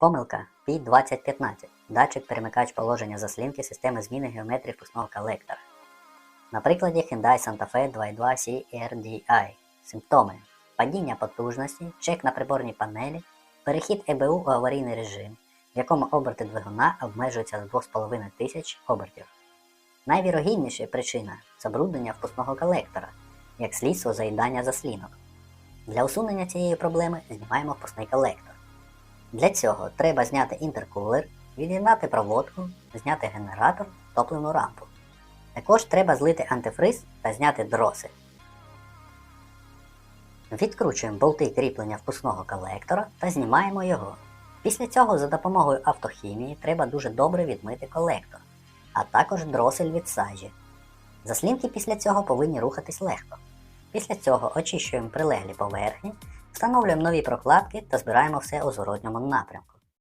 Помилка P2015. Датчик перемикач положення заслінки системи зміни геометрії впускного колектора. На прикладі Hyundai Santa Fe 2.2 CRDI. Симптоми: падіння потужності, чек на приборній панелі, перехід ЕБУ у аварійний режим, в якому оберти двигуна обмежуються до 2,5 тисяч обертів. Найвірогідніша причина забруднення впускного колектора, як слідство заїдання заслінок. Для усунення цієї проблеми знімаємо впускний колектор. Для цього треба зняти інтеркулер, від'єднати проводку, зняти генератор, топливну рампу. Також треба злити антифриз та зняти дроси. Відкручуємо болти кріплення впускного колектора та знімаємо його. Після цього за допомогою автохімії треба дуже добре відмити колектор, а також дросель від сажі. Заслінки після цього повинні рухатись легко. Після цього очищуємо прилеглі поверхні, встановлюємо нові прокладки та збираємо все у зворотньому напрямку.